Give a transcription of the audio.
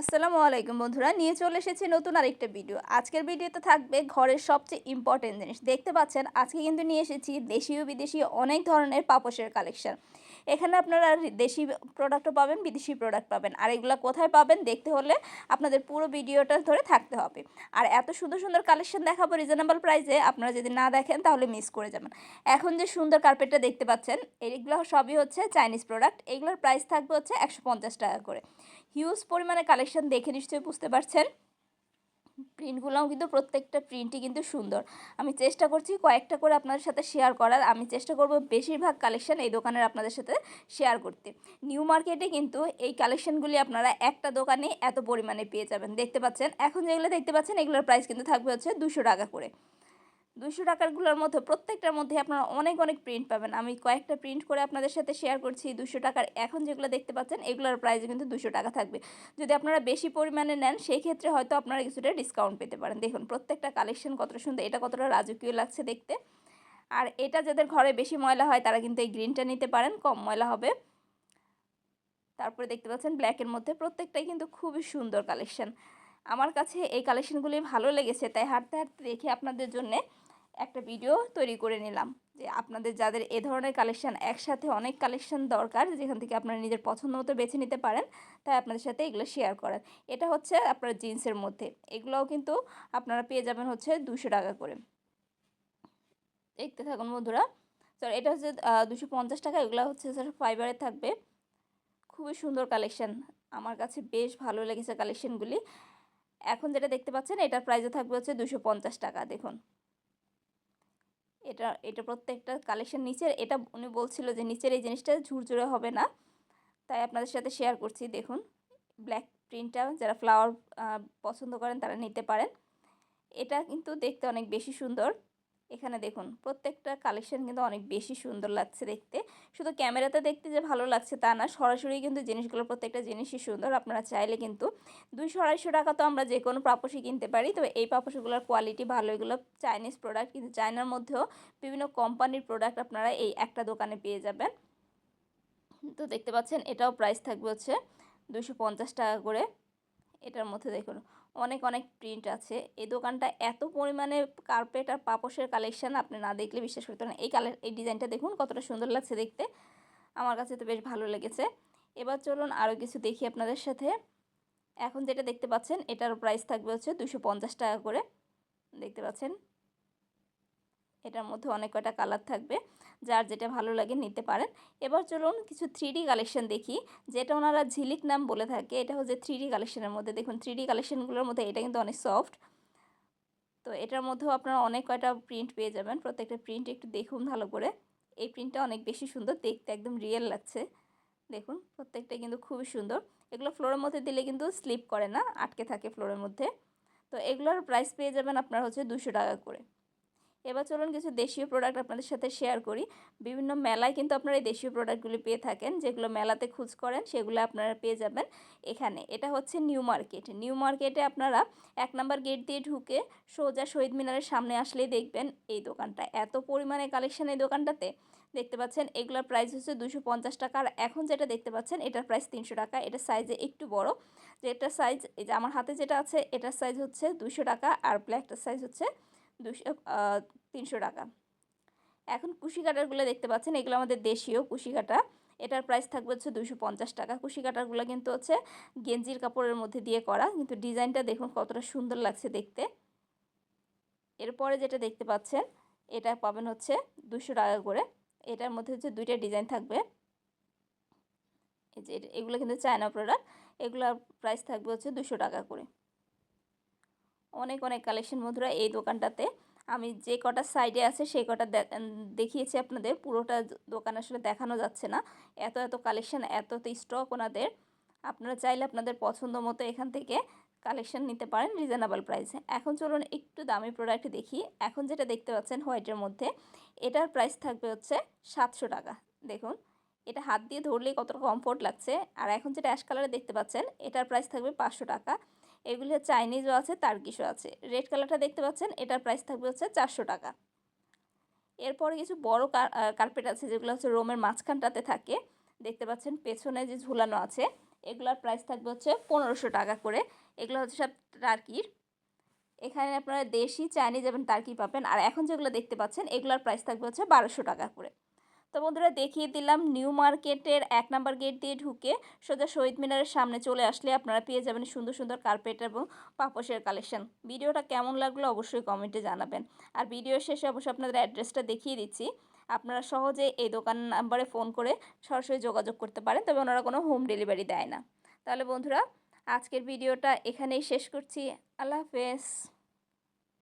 আসসালামু আলাইকুম বন্ধুরা, নিয়ে চলে এসেছি নতুন আরেকটা ভিডিও আজকের ভিডিওতে থাকবে ঘরের সবচেয়ে ইম্পর্টেন্ট জিনিস। দেখতে পাচ্ছেন, আজকে কিন্তু নিয়ে এসেছি দেশীয় বিদেশি অনেক ধরনের পাপোশের কালেকশন এখানে আপনারা দেশি প্রোডাক্টও পাবেন, বিদেশি প্রোডাক্ট পাবেন। আর এগুলো কোথায় পাবেন দেখতে হলে আপনাদের পুরো ভিডিওটা ধরে থাকতে হবে। আর এত সুন্দর সুন্দর কালেকশন দেখাবো রিজনেবল প্রাইসে আপনারা যদি না দেখেন তাহলে মিস করে যাবেন। এখন যে সুন্দর কার্পেটটা দেখতে পাচ্ছেন এইগুলো সবই হচ্ছে চাইনিজ প্রোডাক্ট এগুলোর প্রাইস থাকবে হচ্ছে একশো পঞ্চাশ টাকা করে। হিউজ পরিমাণে কালেকশন দেখে নিশ্চয়ই বুঝতে পারছেন। প্রিন্টগুলোও কিন্তু প্রত্যেকটা প্রিন্টই কিন্তু সুন্দর। আমি চেষ্টা করছি কয়েকটা করে আপনাদের সাথে শেয়ার করার। আমি চেষ্টা করব বেশিরভাগ কালেকশন এই দোকানের আপনাদের সাথে শেয়ার করতে। নিউ মার্কেটে কিন্তু এই কালেকশনগুলি আপনারা একটা দোকানে এত পরিমাণে পেয়ে যাবেন। দেখতে পাচ্ছেন? এখন যেগুলো দেখতে পাচ্ছেন, এগুলোর প্রাইস কিন্তু থাকবে হচ্ছে দুশো টাকা করে। দুশো টাকারগুলোর মধ্যে, প্রত্যেকটার মধ্যে আপনারা অনেক অনেক প্রিন্ট পাবেন। আমি কয়েকটা প্রিন্ট করে আপনাদের সাথে শেয়ার করছি দুশো টাকার। এখন যেগুলো দেখতে পাচ্ছেন, এগুলোর প্রাইস কিন্তু দুশো টাকা থাকবে। যদি আপনারা বেশি পরিমাণে নেন, সেই ক্ষেত্রে হয়তো আপনারা কিছুটা ডিসকাউন্ট পেতে পারেন। দেখুন, প্রত্যেকটা কালেকশন কতটা সুন্দর, এটা কতটা রাজকীয় লাগছে দেখতে। আর এটা যাদের ঘরে বেশি ময়লা হয়, তারা কিন্তু এই গ্রিনটা নিতে পারেন, কম ময়লা হবে। তারপরে দেখতে পাচ্ছেন ব্ল্যাকের মধ্যে প্রত্যেকটাই কিন্তু খুবই সুন্দর কালেকশন আমার কাছে এই কালেকশনগুলি ভালো লেগেছে, তাই হাঁটতে হাঁটতে দেখে আপনাদের জন্যে একটা ভিডিও তৈরি করে নিলাম যে আপনাদের যাদের এ ধরনের কালেকশান একসাথে অনেক কালেকশান দরকার, যেখান থেকে আপনারা নিজের পছন্দ মতো বেছে নিতে পারেন, তাই আপনাদের সাথে এগুলো শেয়ার করেন এটা হচ্ছে আপনার জিন্সের মধ্যে। এগুলোও কিন্তু আপনারা পেয়ে যাবেন হচ্ছে দুশো টাকা করে। দেখতে থাকুন বন্ধুরা। তো এটা হচ্ছে দুশো পঞ্চাশ টাকা। এগুলো হচ্ছে স্যার ফাইবারে থাকবে। খুবই সুন্দর কালেকশান আমার কাছে বেশ ভালো লেগেছে কালেকশানগুলি এখন যেটা দেখতে পাচ্ছেন, এটার প্রাইসও থাকবে হচ্ছে দুশো পঞ্চাশ টাকা। দেখুন। এটা এটা প্রত্যেকটা কালেকশন নিচের, এটা উনি বলছিল যে নিচের এই জিনিসটা ঝুরঝুরে হবে না। তাই আপনাদের সাথে শেয়ার করছি, দেখুন। ব্ল্যাক প্রিন্টটা যারা ফ্লাওয়ার পছন্দ করেন তারা নিতে পারেন। এটা কিন্তু দেখতে অনেক বেশি সুন্দর। এখানে দেখুন, প্রত্যেকটা কালেকশন কিন্তু অনেক বেশি সুন্দর লাগছে দেখতে। শুধু ক্যামেরাতে দেখতে যে ভালো লাগছে তা না, সরাসরি কিন্তু জিনিসগুলো, প্রত্যেকটা জিনিসই সুন্দর। আপনারা চাইলে কিন্তু দুইশো, আড়াইশো টাকা তো আমরা যে কোনো পাপোশই কিনতে পারি। তবে এই পাপোশগুলোর কোয়ালিটি ভালো, এগুলো চাইনিজ প্রোডাক্ট কিন্তু চায়নার মধ্যেও বিভিন্ন কোম্পানির প্রোডাক্ট আপনারা এই একটা দোকানে পেয়ে যাবেন। তো দেখতে পাচ্ছেন, এটাও প্রাইস থাকবে হচ্ছে দুশো টাকা করে। এটার মধ্যে দেখুন, অনেক অনেক প্রিন্ট আছে। এই দোকানটা এত পরিমাণে কার্পেট আর পাপোশের কালেকশান আপনি না দেখলে বিশ্বাস করতে পারেন এই কালার এই ডিজাইনটা দেখুন, কতটা সুন্দর লাগছে দেখতে। আমার কাছে তো বেশ ভালো লেগেছে। এবার চলুন আরও কিছু দেখি আপনাদের সাথে। এখন যেটা দেখতে পাচ্ছেন, এটার প্রাইস থাকবে হচ্ছে দুশো টাকা করে। দেখতে পাচ্ছেন? এটার মধ্যে অনেক কয়টা কালার থাকবে, যার যেটা ভালো লাগে নিতে পারেন। এবার চলুন কিছু থ্রি কালেকশন দেখি, যেটা ওনারা ঝিলিক নাম বলে থাকে। এটা হচ্ছে থ্রি কালেকশনের মধ্যে। দেখুন থ্রি কালেকশনগুলোর মধ্যে এটা কিন্তু অনেক সফট তো এটার মধ্যেও আপনারা অনেক কয়টা প্রিন্ট পেয়ে যাবেন। প্রত্যেকটা প্রিন্ট একটু দেখুন ভালো করে। এই প্রিন্টটা অনেক বেশি সুন্দর, দেখতে একদম রিয়েল লাগছে। দেখুন, প্রত্যেকটা কিন্তু খুবই সুন্দর। এগুলো ফ্লোরের মধ্যে দিলে কিন্তু স্লিপ করে না, আটকে থাকে ফ্লোরের মধ্যে। তো এগুলোর প্রাইস পেয়ে যাবেন আপনার হচ্ছে দুশো টাকা করে। এবার চলুন কিছু দেশীয় প্রোডাক্ট আপনাদের সাথে শেয়ার করি। বিভিন্ন মেলায় কিন্তু আপনারা এই দেশীয় প্রোডাক্টগুলি পেয়ে থাকেন, যেগুলো মেলাতে খুঁজ করেন, সেগুলো আপনারা পেয়ে যাবেন এখানে। এটা হচ্ছে নিউ মার্কেট। নিউ মার্কেটে আপনারা এক নম্বর গেট দিয়ে ঢুকে সোজা শহীদ মিনারের সামনে আসলেই দেখবেন এই দোকানটা। এত পরিমাণে কালেকশন এই দোকানটাতে। দেখতে পাচ্ছেন, এগুলোর প্রাইস হচ্ছে দুশো পঞ্চাশ টাকা। আর এখন যেটা দেখতে পাচ্ছেন, এটার প্রাইস তিনশো টাকা। এটা সাইজে একটু বড়। যে এটার সাইজ এই যে আমার হাতে যেটা আছে, এটার সাইজ হচ্ছে দুশো টাকা। আর ব্ল্যাকটার সাইজ হচ্ছে দুশো তিনশো টাকা। এখন কুশি কাটারগুলো দেখতে পাচ্ছেন, এগুলো আমাদের দেশীয় কুশি কাটা এটার প্রাইস থাকবে হচ্ছে দুশো পঞ্চাশ টাকা। কুশি কাটারগুলো কিন্তু হচ্ছে গেঞ্জির কাপড়ের মধ্যে দিয়ে করা, কিন্তু ডিজাইনটা দেখুন কতটা সুন্দর লাগছে দেখতে। এরপরে যেটা দেখতে পাচ্ছেন, এটা পাবেন হচ্ছে দুশো টাকা করে। এটার মধ্যে হচ্ছে দুইটা ডিজাইন থাকবে। এই যে, এগুলো কিন্তু চায়না প্রোডাক্ট এগুলোর প্রাইস থাকবে হচ্ছে দুশো টাকা করে। অনেক অনেক কালেকশন বন্ধুরা এই দোকানটাতে। আমি যে কটা সাইডে আছে সেই কটা দেখিয়েছি আপনাদের। পুরোটা দোকান আসলে দেখানো যাচ্ছে না। এত এত কালেকশন, এত এত স্টক ওনাদের। আপনারা চাইলে আপনাদের পছন্দ মতো এখান থেকে কালেকশন নিতে পারেন রিজনেবল প্রাইসে এখন চলুন একটু দামি প্রোডাক্ট দেখি। এখন যেটা দেখতে পাচ্ছেন হোয়াইটের মধ্যে, এটার প্রাইস থাকবে হচ্ছে সাতশো টাকা। দেখুন, এটা হাত দিয়ে ধরলেই কতটা কমফোর্ট লাগছে। আর এখন যেটা অ্যাশ কালারে দেখতে পাচ্ছেন, এটার প্রাইস থাকবে পাঁচশো টাকা। এগুলি চাইনিজও আছে, তার্কিশও আছে। রেড কালারটা দেখতে পাচ্ছেন, এটার প্রাইস থাকবে হচ্ছে চারশো টাকা। এরপরে কিছু বড় কার্পেট আছে, যেগুলো হচ্ছে রোমের মাঝখানটাতে থাকে। দেখতে পাচ্ছেন, পেছনে যে ঝুলানো আছে, এগুলোর প্রাইস থাকবে হচ্ছে পনেরোশো টাকা করে। এগুলো হচ্ছে সব টার্কির এখানে আপনারা দেশি, চাইনিজ এবং টার্কি পাবেন। আর এখন যেগুলো দেখতে পাচ্ছেন, এগুলোর প্রাইস থাকবে হচ্ছে বারোশো টাকা করে। তো বন্ধুরা দেখিয়ে দিলাম নিউ মার্কেটের এক নাম্বার গেট দিয়ে ঢুকে সোজা শহীদ মিনারের সামনে চলে আসলে আপনারা পেয়ে যাবেন সুন্দর সুন্দর কার্পেট এবং পাপোশের কালেকশন। ভিডিওটা কেমন লাগল অবশ্যই কমেন্টে জানাবেন। আর ভিডিও শেষে অবশ্যই আপনাদের অ্যাড্রেসটা দেখিয়ে দিচ্ছি। আপনারা সহজে এই দোকান নাম্বারে ফোন করে সরাসরি যোগাযোগ করতে পারেন, তবে ওনারা কোনো হোম ডেলিভারি দেয় না। তাহলে বন্ধুরা, আজকের ভিডিওটা এখানেই শেষ করছি। আল্লাহ হাফেজ।